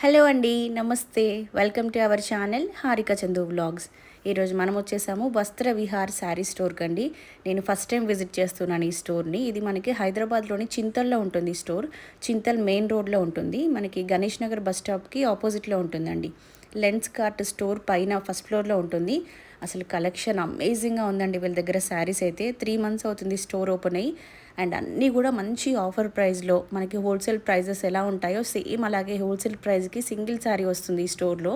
Hello అండి నమస్తే. Welcome to our channel Harika Chandu vlogs ఈరోజు మనం వచ్చేసాము వస్త్ర విహార్ శారీ స్టోర్కి అండి. నేను ఫస్ట్ టైం విజిట్ చేస్తున్నాను ఈ స్టోర్ని ఇది మనకి హైదరాబాద్లోని చింతల్లో ఉంటుంది ఈ స్టోర్ చింతల్ మెయిన్ రోడ్లో ఉంటుంది. మనకి గణేష్ నగర్ బస్ స్టాప్కి ఆపోజిట్లో ఉంటుందండి. లెన్స్ కార్ట్ స్టోర్ పైన ఫస్ట్ ఫ్లోర్లో ఉంటుంది. అసలు కలెక్షన్ అమేజింగ్గా ఉందండి వీళ్ళ దగ్గర శారీస్ అయితే. త్రీ మంత్స్ అవుతుంది స్టోర్ ఓపెన్ అయ్యి. అండ్ అన్నీ కూడా మంచి ఆఫర్ ప్రైస్లో. మనకి హోల్సేల్ ప్రైజెస్ ఎలా ఉంటాయో సేమ్ అలాగే హోల్సేల్ ప్రైస్కి సింగిల్ శారీ వస్తుంది ఈ స్టోర్లో.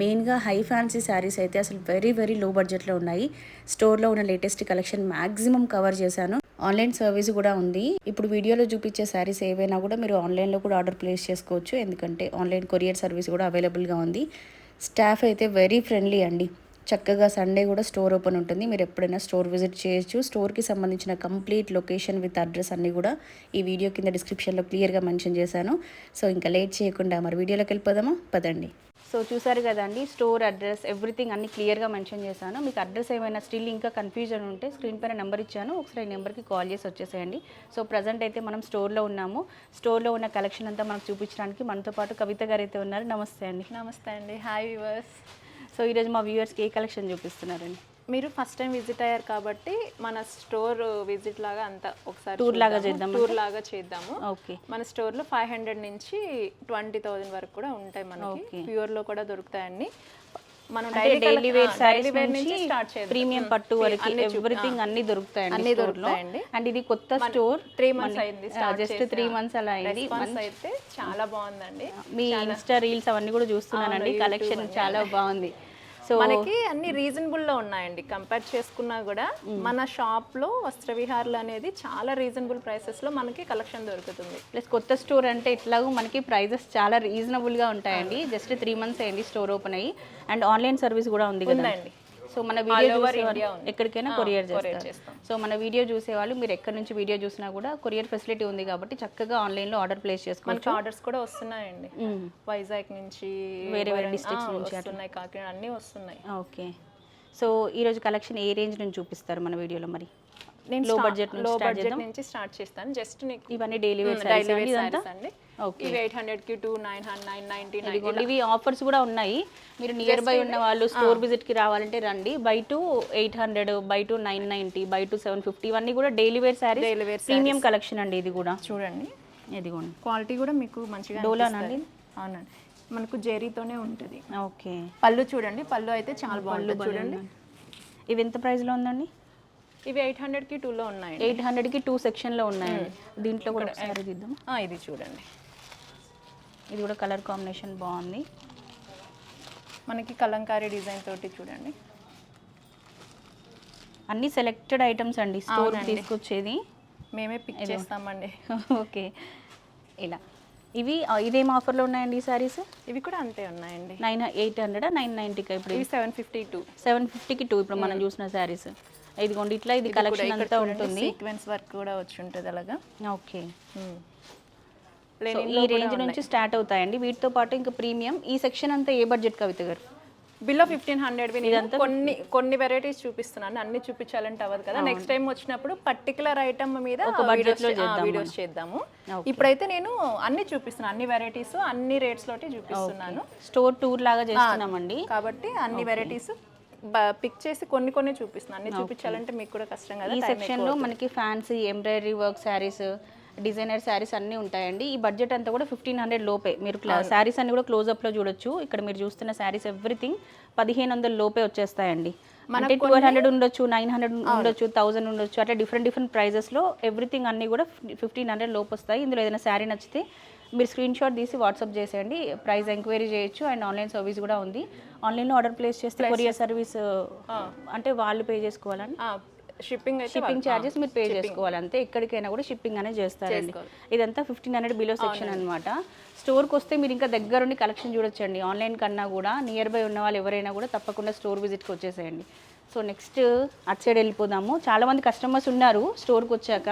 మెయిన్గా హై ఫ్యాన్సీ శారీస్ అయితే అసలు వెరీ వెరీ లో బడ్జెట్లో ఉన్నాయి. స్టోర్లో ఉన్న లేటెస్ట్ కలెక్షన్ మ్యాక్సిమం కవర్ చేశాను. ఆన్లైన్ సర్వీస్ కూడా ఉంది. ఇప్పుడు వీడియోలో చూపించే శారీస్ ఏవైనా కూడా మీరు ఆన్లైన్లో కూడా ఆర్డర్ ప్లేస్ చేసుకోవచ్చు. ఎందుకంటే ఆన్లైన్ కొరియర్ సర్వీస్ కూడా అవైలబుల్గా ఉంది. స్టాఫ్ అయితే వెరీ ఫ్రెండ్లీ అండి. చక్కగా సండే కూడా స్టోర్ ఓపెన్ ఉంటుంది. మీరు ఎప్పుడైనా స్టోర్ విజిట్ చేయొచ్చు. స్టోర్కి సంబంధించిన కంప్లీట్ లొకేషన్ విత్ అడ్రస్ అన్నీ కూడా ఈ వీడియో కింద డిస్క్రిప్షన్లో క్లియర్గా మెన్షన్ చేశాను. సో ఇంకా లేట్ చేయకుండా మరి వీడియోలోకి వెళ్ళిపోదామా? పదండి. సో చూసారు కదండి స్టోర్ అడ్రస్ ఎవ్రీథింగ్ అన్ని క్లియర్గా మెన్షన్ చేశాను. మీకు అడ్రస్ ఏమైనా స్టిల్ ఇంకా కన్ఫ్యూజన్ ఉంటే స్క్రీన్ పైన నెంబర్ ఇచ్చాను. ఒకసారి ఈ నెంబర్కి కాల్ చేసి వచ్చేసేయండి. సో ప్రజెంట్ అయితే మనం స్టోర్లో ఉన్నాము. స్టోర్లో ఉన్న కలెక్షన్ అంతా మనకు చూపించడానికి మనతో పాటు కవిత గారు అయితే ఉన్నారు. నమస్తే అండి. నమస్తే అండి. హాయ్ వ్యూవర్స్ సో ఈరోజు మా వ్యూవర్స్కి ఏ కలెక్షన్ చూపిస్తున్నారండి మీరు ఫస్ట్ టైం విజిట్ అయ్యారు కాబట్టి మన స్టోర్ విజిట్ లాగా అంతా ఒకసారి Tour లాగా చూద్దాము. చేద్దామా? టూర్ లాగా చేద్దాము ఓకే మన స్టోర్లో ఫైవ్ హండ్రెడ్ నుంచి ట్వంటీ థౌసండ్ వరకు కూడా ఉంటాయి మనకి Okay. ప్యూర్లో కూడా దొరుకుతాయండి మనం డైలీ వేర్ సారీస్ నుంచి ప్రీమియం పట్టు వరకు ఎవ్రీథింగ్. అన్ని దొరుకుతాయండి అన్ని. దొరుకుతాయండి. అండ్ ఇది కొత్త స్టోర్ త్రీ మంత్స్ అయింది జస్ట్ త్రీ మంత్స్ అలా అయింది. అయితే చాలా బాగుందండి. మీ ఇన్స్టా రీల్స్ అవన్నీ కూడా చూస్తున్నానండి. కలెక్షన్ చాలా బాగుంది. సో మనకి అన్ని రీజనబుల్లో ఉన్నాయండి. కంపేర్ చేసుకున్నా కూడా మన షాప్లో వస్త్ర విహార్లు అనేది చాలా రీజనబుల్ ప్రైసెస్లో మనకి కలెక్షన్ దొరుకుతుంది. ప్లస్ కొత్త స్టోర్ అంటే ఇట్లాగూ మనకి ప్రైజెస్ చాలా రీజనబుల్గా ఉంటాయండి. జస్ట్ త్రీ మంత్స్ అయింది స్టోర్ ఓపెన్ అయ్యి. అండ్ ఆన్లైన్ సర్వీస్ కూడా ఉంది కదా? ఉందండి. సో మన వీడియో. ఎక్కడికైనా కొరియర్ చేస్తారు. చేస్తాం. సో మన వీడియో చూసే వాళ్ళు మీరు ఎక్కడి నుంచి వీడియో చూసినా కూడా కొరియర్ ఫెసిలిటీ ఉంది కాబట్టి చక్కగా ఆన్లైన్లో ఆర్డర్ ప్లేస్ చేసుకోవచ్చు. ఆర్డర్స్ కూడా వస్తున్నాయండి. వైజాగ్ నుంచి వేరే వేరే ఆ, నుంచి వస్తున్నాయి కాకినాడ అన్ని వస్తున్నాయి. ఓకే. సో ఈరోజు కలెక్షన్ ఏ రేంజ్ నుంచి చూపిస్తారు మన వీడియోలో మరి? నేను budget నుంచి లో బడ్జెట్? నుంచి స్టార్ట్ చేస్తాను. జస్ట్ నీకు ఇవన్నీ daily wear daily wear saris అండి. ఓకే ఇవి ఎయిట్ హండ్రెడ్కి to nine hundred nine ninety nine ఇవి ఆఫర్స్ కూడా ఉన్నాయి. మీరు నియర్ బై ఉన్న వాళ్ళు స్టోర్ విజిట్కి రావాలంటే రండి. Buy two eight hundred buy two nine ninety buy two seven fifty ఇవన్నీ కూడా daily wear sari Daily wear premium collection అండి ఇది కూడా. చూడండి. ఇదిగోండి. క్వాలిటీ కూడా మీకు మంచిగా డోలానా అనిపిస్తది. అవునండి. మనకు జెరీతోనే ఉంటుంది. ఓకే. పళ్ళు చూడండి. పళ్ళు అయితే చాలా బాగుంటుంది చూడండి. ఇవి ఎంత ప్రైస్లో ఉందండి? ఇవి ఎయిట్ హండ్రెడ్కి టూలో ఉన్నాయండి. ఎయిట్ హండ్రెడ్కి టూ సెక్షన్లో ఉన్నాయండి దీంట్లో కూడా ఒకసారి ఇది చూడండి. ఇది కూడా కలర్ కాంబినేషన్ బాగుంది. మనకి కలంకారీ డిజైన్ తోటి చూడండి. అన్ని సెలెక్టెడ్ ఐటమ్స్ అండి. స్టోర్. తీసుకొచ్చేది. మేమే పిక్ చేస్తామండి. ఓకే. ఇలా. ఇవి ఇదేం ఆఫర్లో ఉన్నాయండి ఈ సారీస్? ఇవి కూడా అంతే ఉన్నాయండి. Nine eight hundred? నైన్ నైంటీకి ఇప్పుడు? సెవెన్ ఫిఫ్టీ టూ సెవెన్ ఫిఫ్టీకి టూ ఇప్పుడు మనం చూసిన శారీస్ ఇదిగోండి ఇట్లా ఇది కలెక్షన్ అంతా ఉంటుంది. సీక్వెన్స్ వర్క్ కూడా వచ్చి ఉంటుంది అలాగా. ఓకే. ఈ రేంజ్ నుంచి స్టార్ట్ అవుతాయండి. వీటితో పాటు ఇంకా ప్రీమియం. ఈ సెక్షన్ అంతా ఏ బడ్జెట్ కవిత గారు? బిలో ఫిఫ్టీన్ హండ్రెడ్ కొన్ని కొన్ని వెరైటీస్ చూపిస్తున్నాను. అన్ని చూపించాలంటే అవ్వదు కదా. నెక్స్ట్ టైం వచ్చినప్పుడు పర్టికులర్ ఐటమ్ మీద వీడియోస్ చేద్దాము. ఇప్పుడైతే నేను అన్ని చూపిస్తున్నాను. అన్ని వెరైటీస్ అన్ని రేట్స్ లోటి చూపిస్తున్నాను. స్టోర్ టూర్ లాగా చేస్తున్నామండి. కాబట్టి అన్ని వెరైటీస్ పిక్ చేసి కొన్ని కొన్ని చూపిస్తున్నాను అన్ని చూపించాలంటే మీకు కూడా కష్టం కదా ఈ సెక్షన్లో మనకి fancy embroidery work saris designer saris అన్నీ ఉంటాయండి. ఈ బడ్జెట్ అంతా కూడా ఫిఫ్టీన్ హండ్రెడ్ లోపే. మీరు శారీస్ అన్ని కూడా క్లోజ్ అప్లో చూడొచ్చు. ఇక్కడ మీరు చూస్తున్న శారీస్ ఎవ్రీథింగ్ పదిహేను వందల లోపే వచ్చేస్తాయండి. అంటే ట్వెల్వ్ హండ్రెడ్ ఉండొచ్చు నైన్ హండ్రెడ్ ఉండొచ్చు థౌసండ్ ఉండొచ్చు అట్లా డిఫరెంట్ డిఫరెంట్ ప్రైజెస్లో ఎవ్రీథింగ్ అన్నీ కూడా ఫిఫ్టీన్ హండ్రెడ్ లోపు వస్తాయి. ఇందులో ఏదైనా శారీ నచ్చితే మీరు స్క్రీన్ షాట్ తీసి వాట్సాప్ చేసేయండి. ప్రైస్ ఎంక్వైరీ చేయొచ్చు అండ్ ఆన్లైన్ సర్వీస్ కూడా ఉంది. ఆన్లైన్లో ఆర్డర్ ప్లేస్ చేస్తే కొరియర్ సర్వీస్ అంటే వాళ్ళు పే చేసుకోవాలని షిప్పింగ్ షిప్పింగ్ ఛార్జెస్ మీరు పే చేసుకోవాలి అంతే. ఎక్కడికైనా కూడా షిప్పింగ్ అనేది చేస్తారండి. ఇదంతా ఫిఫ్టీన్ హండ్రెడ్ బిలో సెక్షన్ అనమాట స్టోర్కి వస్తే మీరు ఇంకా దగ్గరుండి కలెక్షన్ చూడొచ్చండి. ఆన్లైన్ కన్నా కూడా నియర్ బై ఉన్న వాళ్ళు ఎవరైనా కూడా తప్పకుండా స్టోర్ విజిట్కి వచ్చేసేయండి. సో నెక్స్ట్ అటు సైడ్ వెళ్ళిపోదాము. చాలామంది కస్టమర్స్ ఉన్నారు స్టోర్కి వచ్చాక.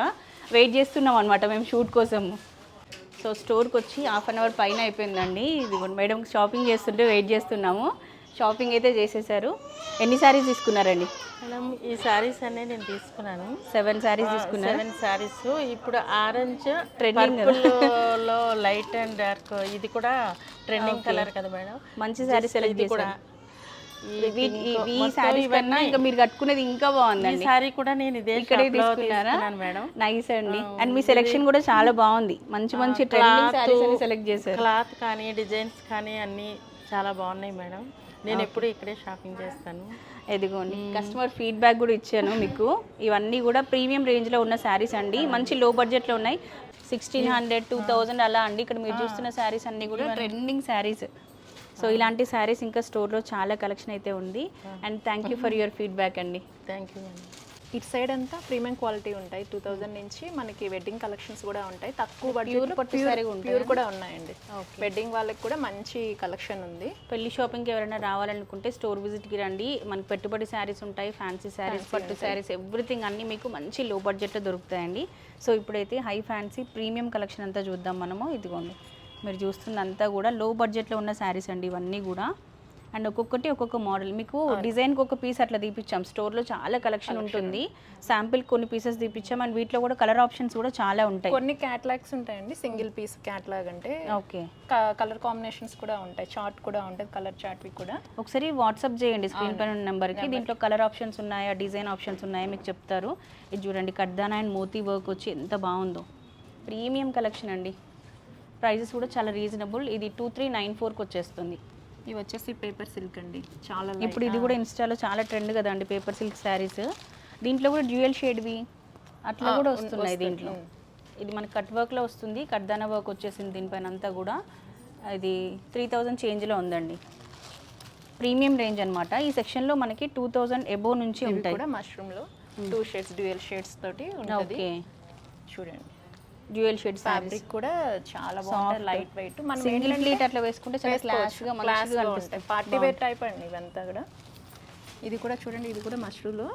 వెయిట్ చేస్తున్నాం అనమాట మేము షూట్ కోసము. సో స్టోర్కి వచ్చి హాఫ్ అన్ అవర్ పైన అయిపోయిందండి. ఇది మేడం షాపింగ్ చేస్తుంటే వెయిట్ చేస్తున్నాము. షాపింగ్ అయితే చేసేసారు. ఎన్ని శారీస్ తీసుకున్నారండి? మేడం ఈ శారీస్ అనే నేను తీసుకున్నాను. సెవెన్ శారీస్ తీసుకున్నారు? సెవెన్ శారీస్ ఇప్పుడు ఆరెంజ్ Trending లో లైట్ అండ్ డార్క్ ఇది కూడా ట్రెండింగ్ కలర్ కదా మేడం. మంచి శారీ సెలెక్ట్ ఇది కూడా చేశారు ఈ శారీస్ కన్నా ఇంకా మీరు కట్టుకునేది ఇంకా బాగుందండి. శారీ కూడా నేను ఇదే ఇక్కడే లో తీసుకున్నారా? నైస్ అండి. అండ్ మీ సెలెక్షన్ కూడా చాలా బాగుంది. మంచి మంచి ట్రెండింగ్ సెలెక్ట్ చేశారు. క్లాత్ కానీ డిజైన్స్ కానీ అన్నీ చాలా బాగున్నాయి మేడం. నేను ఎప్పుడు ఇక్కడే షాపింగ్ చేస్తాను. ఎదిగోండి కస్టమర్ ఫీడ్బ్యాక్ కూడా ఇచ్చాను మీకు. ఇవన్నీ కూడా ప్రీమియం రేంజ్లో ఉన్న శారీస్ అండి. మంచి లో బడ్జెట్లో ఉన్నాయి. సిక్స్టీన్ హండ్రెడ్ టూ థౌజండ్ అలా అండి. ఇక్కడ మీరు చూస్తున్న శారీస్ అన్నీ కూడా ట్రెండింగ్ శారీస్ సో ఇలాంటి శారీస్ ఇంకా స్టోర్లో చాలా కలెక్షన్ అయితే ఉంది. And thank you for your feedback అండి. థ్యాంక్ యూ ఇటు సైడ్ అంతా ప్రీమియం క్వాలిటీ ఉంటాయి. టూ థౌజండ్ నుంచి మనకి వెడ్డింగ్ కలెక్షన్స్ కూడా ఉంటాయి. తక్కువ ప్యూర్ కూడా ఉన్నాయండి. వెడ్డింగ్ వాళ్ళకి కూడా మంచి కలెక్షన్ ఉంది. పెళ్ళి షాపింగ్కి ఎవరైనా రావాలనుకుంటే స్టోర్ విజిట్కి రండి. మనకి పెట్టుబడి శారీస్ ఉంటాయి ఫ్యాన్సీ శారీస్ పట్టు శారీస్ ఎవ్రీథింగ్ అన్నీ మీకు మంచి లో బడ్జెట్లో దొరుకుతాయండి. సో ఇప్పుడైతే హై ఫ్యాన్సీ ప్రీమియం కలెక్షన్ అంతా చూద్దాం మనము. ఇదిగోండి. మీరు చూస్తున్నంతా కూడా లో బడ్జెట్లో ఉన్న శారీస్ అండి ఇవన్నీ కూడా. అండ్ ఒక్కొక్కటి ఒక్కొక్క మోడల్ మీకు డిజైన్కి ఒక పీస్ అట్లా తీపిచ్చాం. స్టోర్లో చాలా కలెక్షన్ ఉంటుంది. శాంపిల్ కొన్ని పీసెస్ తీపిచ్చాం అండ్ వీటిలో కూడా కలర్ ఆప్షన్స్ కూడా చాలా ఉంటాయి. కొన్ని క్యాట్లాగ్స్ ఉంటాయండి. సింగిల్ పీస్ క్యాట్లాగ్ అంటే ఓకే కలర్ కాంబినేషన్స్ కూడా ఉంటాయి. చార్ట్ కూడా ఉంటుంది కలర్ చార్ట్వి కూడా. ఒకసారి వాట్సాప్ చేయండి స్క్రీన్ పైన ఉన్న నెంబర్కి దీంట్లో కలర్ ఆప్షన్స్ ఉన్నాయా? డిజైన్ ఆప్షన్స్ ఉన్నాయా? మీకు చెప్తారు. ఇది చూడండి. కడ్దానా అండ్ మోతీ వర్క్ వచ్చి ఎంత బాగుందో. ప్రీమియం కలెక్షన్ అండి. ప్రైజెస్ కూడా చాలా రీజనబుల్. ఇది టూ త్రీ నైన్ ఫోర్కి వచ్చేస్తుంది. ఇవి వచ్చేసి పేపర్ సిల్క్ అండి. చాలా ఇప్పుడు ఇది కూడా ఇన్స్టాలో చాలా ట్రెండ్ కదండి పేపర్ సిల్క్ శారీస్. దీంట్లో కూడా డ్యూయల్ షేడ్వి అట్లా కూడా వస్తున్నాయి దీంట్లో. ఇది మనకి కట్ వర్క్లో వస్తుంది కడ్దానా వర్క్ వచ్చేసింది దీనిపైన అంతా కూడా. ఇది త్రీ థౌజండ్ చేంజ్లో ఉందండి. ప్రీమియం రేంజ్ అన్నమాట. ఈ సెక్షన్లో మనకి టూ థౌజండ్ ఎబో నుంచి ఉంటాయి. కూడా మష్రూమ్లో టూ షేడ్స్ డ్యూయల్ షేడ్స్ తోటి ఓకే. చూడండి. డ్యూయల్ షేడ్ ఫ్యాబ్రిక్ కూడా చాలా బాగుంటుంది లైట్ వెయిట్ మనం సింగిల్ ప్లీట్ అట్లా వేసుకుంటే చాలా క్లాస్గా మంచిగా ఉంటాయి. పార్టీ వేర్ టైప్ అండి ఇవంతా కూడా. ఇది కూడా చూడండి ఇది కూడా మష్రూలో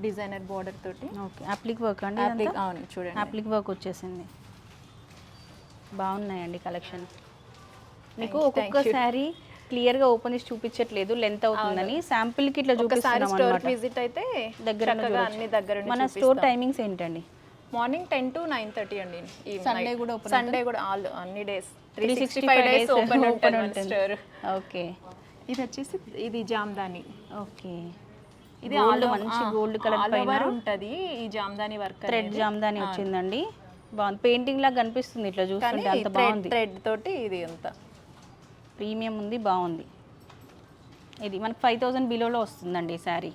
డిజైనర్ బార్డర్ తోటి. ఓకే. అప్లిక్ వర్క్ అండి Applique- అవును చూడండి. అప్లిక్ వర్క్ వచ్చేసింది. బాగున్నాయండి కలెక్షన్ మీకు ఒక్కొక్క శారీ క్లియర్గా ఓపెన్ చేసి చూపించట్లేదు లెంత్ అవుతుందని. శాంపిల్కి ఇట్లా ఒకసారి చూపిస్తున్నాం విజిట్ అయితే దగ్గర చక్కగా అన్ని దగ్గర మన స్టోర్ టైమింగ్స్ ఏంటండి? Morning ten to nine thirty అండి Sunday కూడా సండే కూడా ఆల్ అన్ని days three 365 sixty five days open ఉంటుంది ఓకే ఇది వచ్చేసి ఇది జామ్దాని. ఓకే ఇది గోల్డ్ all- మంచి గోల్డ్ కలర్ పైన ఉంటది. ఈ జామ్దాని వర్క్ థ్రెడ్ జామ్దాని వచ్చిందండి. బాగుంది. పెయింటింగ్ లాగా కనిపిస్తుంది ఇట్లా చూస్తుంటే అంత బాగుంది. థ్రెడ్ తోటి ఇది అంత. ప్రీమియం ఉంది బాగుంది. ఇది మనకి ఫైవ్ థౌజండ్ బిలోలో వస్తుందండి ఈ శారీ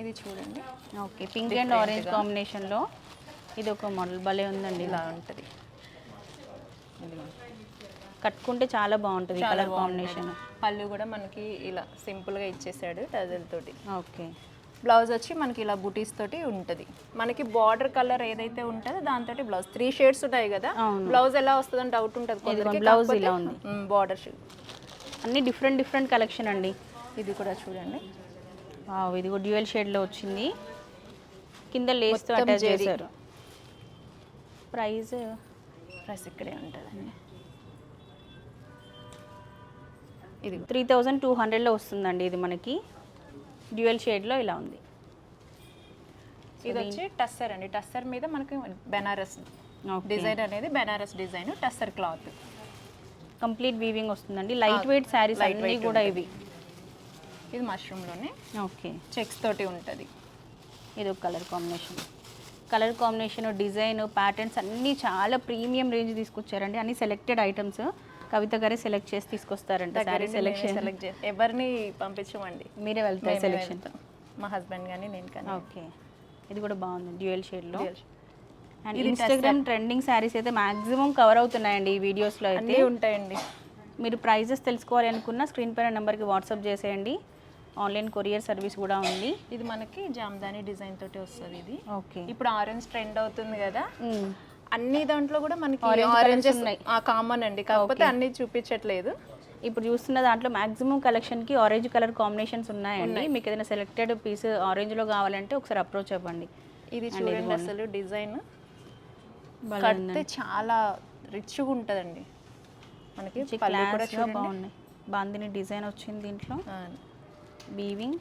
ఇది చూడండి. ఓకే పింక్ అండ్ ఆరెంజ్ కాంబినేషన్లో ఇది ఒక మోడల్ భలే ఉందండి ఇలా ఉంటది. కట్టుకుంటే చాలా బాగుంటుంది కలర్ కాంబినేషన్ పళ్ళు కూడా మనకి ఇలా సింపుల్గా ఇచ్చేసాడు టజల్ తోటి. ఓకే. బ్లౌజ్ వచ్చి మనకి ఇలా బుటీస్ తోటి ఉంటది. మనకి బార్డర్ కలర్ ఏదైతే ఉంటుందో దాంతో బ్లౌజ్ త్రీ షేడ్స్ ఉంటాయి కదా. బ్లౌజ్ ఎలా వస్తుందని డౌట్ ఉంటుంది బ్లౌజ్ ఇలా ఉంది. బార్డర్ అన్ని డిఫరెంట్ డిఫరెంట్ కలెక్షన్ అండి. ఇది కూడా చూడండి. ఇది కూడా డ్యూయల్ షేడ్లో వచ్చింది. కింద లేస్తో అటాచ్ చేశారు. ప్రైస్ ప్రైస్ ఇక్కడే ఉంటుందండి. ఇది త్రీ థౌజండ్ టూ హండ్రెడ్లో వస్తుందండి ఇది మనకి. డ్యూయల్ షేడ్లో ఇలా ఉంది. ఇది వచ్చి టస్సర్ అండి. టస్సర్ మీద మనకి బెనారస్ డిజైన్ అనేది Banaras design tussar cloth. Complete weaving వస్తుందండి. లైట్ వెయిట్ శారీస్ అన్నీ కూడా ఇవి. ఇది మష్రూమ్లోనే ఓకే. చెక్స్ తోటి ఉంటుంది. ఇది ఒక colour combination. Colour combination design patterns అన్నీ చాలా ప్రీమియం రేంజ్ తీసుకొచ్చారండి. అన్ని సెలెక్టెడ్ ఐటమ్స్ కవిత గారే సెలెక్ట్ చేసి తీసుకొస్తారంట సారీ సెలెక్షన్ సెలెక్ట్ చేసి ఎవరిని పంపించమండి? మీరే వెళ్తారు సెలెక్షన్. మా హస్బెండ్ కానీ నేను కానీ. ఓకే. ఇది కూడా బాగుంది డ్యూయల్ షేడ్లో. అండ్ ఇన్స్టాగ్రామ్ ట్రెండింగ్ శారీస్ అయితే మాక్సిమం కవర్ అవుతున్నాయండి ఈ వీడియోస్లో అయితే. ఉంటాయండి. మీరు ప్రైజెస్ తెలుసుకోవాలి అనుకున్న స్క్రీన్ పైన నెంబర్కి వాట్సాప్ చేసేయండి. ఆన్లైన్ కొరియర్ సర్వీస్ కూడా ఉంది. ఇది మనకి జామ్దాని డిజైన్ తోటి వస్తుంది ఇది. ఓకే. ఇప్పుడు ఆరెంజ్ ట్రెండ్ అవుతుంది కదా. అన్ని దాంట్లో కూడా మనకి ఆరెంజెస్ ఉన్నాయి. కామన్ అండి. కాకపోతే అన్ని చూపించట్లేదు. ఇప్పుడు చూస్తున్న దాంట్లో మాక్సిమం కలెక్షన్కి ఆరెంజ్ కలర్ కాంబినేషన్స్ ఉన్నాయండి. మీకు ఏదైనా సెలెక్టెడ్ పీస్ ఆరెంజ్లో కావాలంటే ఒకసారి అప్రోచ్ అవ్వండి. ఇది చూడండి అసలు డిజైన్. కడితే చాలా రిచ్గా ఉంటుందండి. మనకి బాగున్నాయి. బాందిని డిజైన్ వచ్చింది దీంట్లో. బీవింగ్.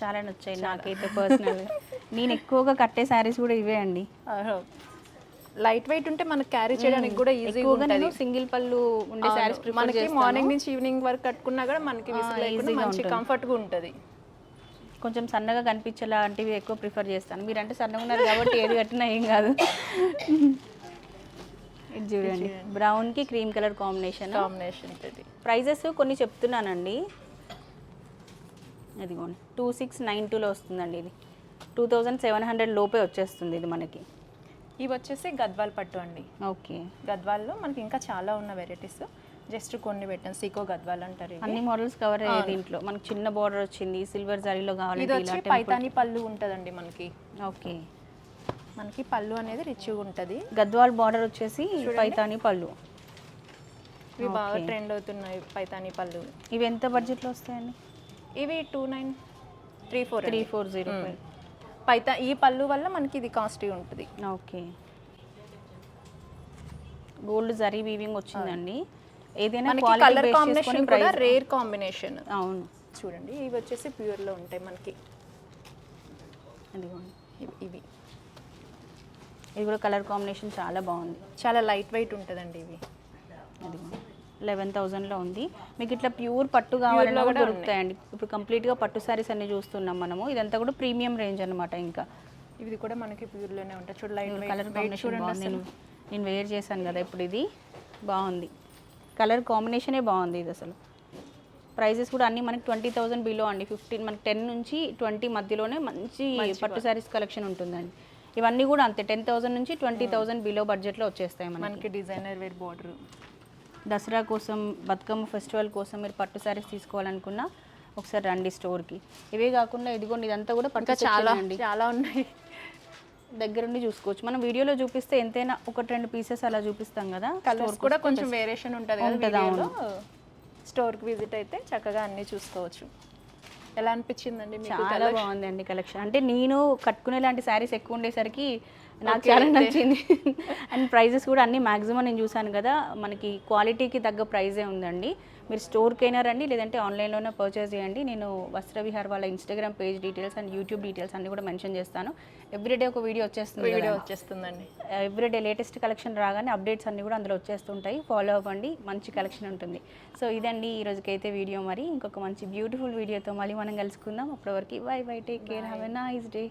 చాలా నచ్చాయి నాకైతే పర్సనల్గా నేను ఎక్కువగా కట్టే శారీస్ కూడా ఇవే అండి. లైట్ వెయిట్ ఉంటే మనకి క్యారీ చేయడానికి కూడా ఈజీగా ఉంటుంది. సింగిల్ పళ్ళు ఉండే శారీస్ ప్రిఫర్ మనకి మార్నింగ్ నుంచి ఈవినింగ్ వరకు కట్టుకున్నా కూడా మనకి మంచి కంఫర్ట్గా ఉంటది. కొంచెం సన్నగా కనిపించేలాంటివి ఎక్కువ ప్రిఫర్ చేస్తాను. మీరంటే సన్నగా ఉన్నారు కాబట్టి ఏది కట్టినా ఏం కాదు. ఇది చూడండి బ్రౌన్కి క్రీమ్ కలర్ కాంబినేషన్ కాంబినేషన్ ఇది ప్రైజెస్ కొన్ని చెప్తున్నానండి. ఇదిగోండి. టూ సిక్స్ నైన్ టూలో వస్తుందండి ఇది. టూ థౌజండ్ సెవెన్ హండ్రెడ్ లోపే వచ్చేస్తుంది ఇది మనకి. ఇవి వచ్చేసి గద్వాల్ పట్టు అండి. ఓకే. గద్వాల్లో మనకి ఇంకా చాలా ఉన్న వెరైటీస్ జస్ట్ కొన్ని పెట్టాను సీకో గద్వాల్ అంటారు. అన్ని మోడల్స్ కవర్ అయ్యాయి దీంట్లో. మనకి చిన్న బార్డర్ వచ్చింది. సిల్వర్ జరీలో ఇది కావాలంటే వచ్చి ఇలా పైతాని పళ్ళు ఉంటదండి మనకి. ఓకే. మనకి పళ్ళు అనేది రిచ్గా ఉంటది. గద్వాల్ బార్డర్ వచ్చేసి పైతాని పళ్ళు. ఇవి బాగా ట్రెండ్ అవుతున్నాయి పైతాని పళ్ళు. ఇవి ఎంత బడ్జెట్లో వస్తాయండి? ఇవి two nine three four three four zero five. పైతా ఈ పళ్ళు వల్ల మనకి ఇది కాస్ట్లీ ఉంటుంది. ఓకే. గోల్డ్ జరీ వీవింగ్ వచ్చిందండి. ఏదైనా కలర్ కాంబినేషన్ కూడా రేర్ కాంబినేషన్ అవును. చూడండి ఇవి వచ్చేసి ప్యూర్లో ఉంటాయి మనకి. ఇవి. ఇది కూడా కలర్ కాంబినేషన్ చాలా బాగుంది. చాలా లైట్ వెయిట్ ఉంటుందండి ఇవి. అదిగోండి లెవెన్ థౌజండ్లో ఉంది. మీకు ఇట్లా ప్యూర్ పట్టు కావాలన్నా కూడా దొరుకుతాయండి. ఇప్పుడు కంప్లీట్గా పట్టు శారీస్ అన్ని చూస్తున్నాం మనము. ఇదంతా కూడా ప్రీమియం రేంజ్ అనమాట ఇంకా. ఇది కూడా మనకి ప్యూర్లోనే ఉంటాయి. చూడ లైట్ కలర్ కాంబినేషన్ బాగుంది. నేను నేను వేర్ చేశాను కదా ఇప్పుడు ఇది. బాగుంది. కలర్ కాంబినేషనే బాగుంది ఇది అసలు. ప్రైజెస్ కూడా అన్ని మనకి ట్వంటీ థౌసండ్ బిలో అండి. ఫిఫ్టీన్ మనకి టెన్ నుంచి ట్వంటీ మధ్యలోనే మంచి పట్టు. శారీస్ కలెక్షన్ ఉంటుందండి. ఇవన్నీ కూడా అంతే. టెన్ థౌసండ్ నుంచి ట్వంటీ థౌసండ్ బిలో బడ్జెట్లో వచ్చేస్తాయి మనకి. Designer wear border. దసరా కోసం బతుకమ్మ ఫెస్టివల్ కోసం మీరు పట్టు శారీస్ తీసుకోవాలనుకున్నా ఒకసారి రండి స్టోర్కి. ఇవే కాకుండా ఇదిగోండి ఇదంతా కూడా పట్టు చాలా చాలా ఉన్నాయి. దగ్గరుండి చూసుకోవచ్చు. మనం వీడియోలో చూపిస్తే ఎంతైనా ఒకటి రెండు పీసెస్ అలా చూపిస్తాం కదా. కలర్స్ కూడా కొంచెం వేరియేషన్ ఉంటుంది ఉంటది, స్టోర్కి విజిట్ అయితే చక్కగా అన్ని చూసుకోవచ్చు. ఎలా అనిపించిందండి మీకు చాలా బాగుందండి కలెక్షన్. అంటే నేను కట్టుకునే లాంటి శారీస్ ఎక్కువ ఉండేసరికి నాకు చాలా నచ్చింది. అండ్ ప్రైజెస్ కూడా అన్ని మాక్సిమం నేను చూసాను కదా మనకి క్వాలిటీకి తగ్గ ప్రైజే ఉందండి. మీరు స్టోర్కి అయినా రండి లేదంటే ఆన్లైన్లోనే పర్చేస్ చేయండి. నేను వస్త్ర విహార్ వాళ్ళ Instagram page details and YouTube details అన్ని కూడా మెన్షన్ చేస్తాను. ఎవ్రీడే ఒక వీడియో వచ్చేస్తుంది వీడియో వచ్చేస్తుందండి. ఎవ్రీడే లేటెస్ట్ కలెక్షన్ రాగానే అప్డేట్స్ అన్ని కూడా అందులో వచ్చేస్తుంటాయి. ఫాలో అవ్వండి మంచి కలెక్షన్ ఉంటుంది. సో ఇదండి ఈ రోజుకైతే వీడియో మరి. ఇంకొక మంచి బ్యూటిఫుల్ వీడియోతో మళ్ళీ మనం కలుసుకుందాం. అప్పటివరకు bye bye take care have a nice day